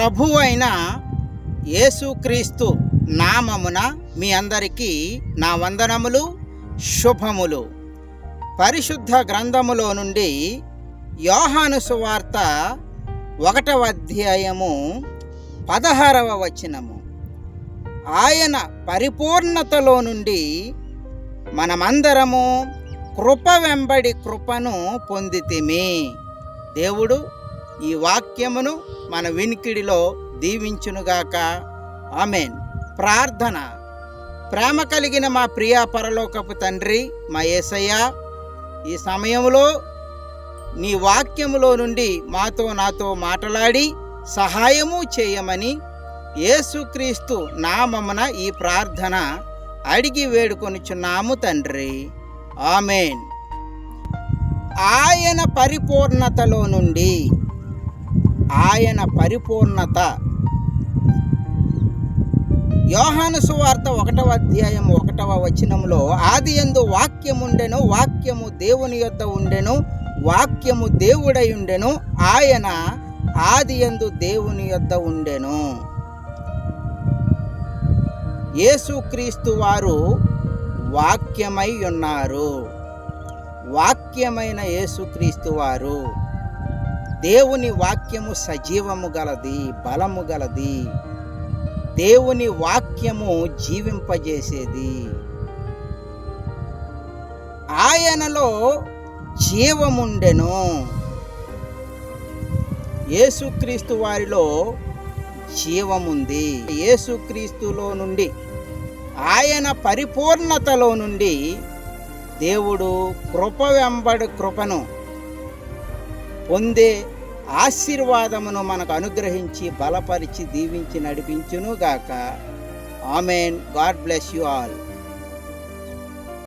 ప్రభు అయిన యేసుక్రీస్తు నామమున మీ అందరికీ నా వందనములు శుభములు. పరిశుద్ధ గ్రంథములో నుండి యోహాను సువార్త ఒకటవ అధ్యాయము పదహారవ వచనము. ఆయన పరిపూర్ణతలో నుండి మనమందరము కృప వెంబడి కృపను పొందితిమి. దేవుడు ఈ వాక్యమును మన వినికిడిలో దీవించునుగాక. ఆమెన్. ప్రార్థన. ప్రేమ కలిగిన మా ప్రియ పరలోకపు తండ్రి మా యేసయ్య ఈ సమయంలో నీ వాక్యములో నుండి మాతో నాతో మాట్లాడి సహాయము చేయమని యేసుక్రీస్తు నామమున ఈ ప్రార్థన అడిగి వేడుకొనిచున్నాము తండ్రి. ఆమెన్. ఆయన పరిపూర్ణతలో నుండి ఆయన పరిపూర్ణత. యోహాను సువార్త ఒకటవ అధ్యాయం ఒకటవ వచనంలో ఆది ఎందు వాక్యముండెను వాక్యము దేవుని యొద్ద ఉండెను వాక్యము దేవుడై ఉండెను ఆయన ఆది ఎందు దేవుని యొద్ద ఉండెను. యేసుక్రీస్తు వారు వాక్యమై ఉన్నారు. వాక్యమైన యేసుక్రీస్తు వారు దేవుని వాక్యము సజీవము గలది బలము గలది. దేవుని వాక్యము జీవింపజేసేది. ఆయనలో జీవముండెను. యేసుక్రీస్తు వారిలో జీవముంది. యేసుక్రీస్తులో నుండి ఆయన పరిపూర్ణతలో నుండి దేవుడు కృప వెంబడి కృపను పొందే ఆశీర్వాదమును మనకు అనుగ్రహించి బలపరిచి దీవించి నడిపించును గాక amen. God bless you all.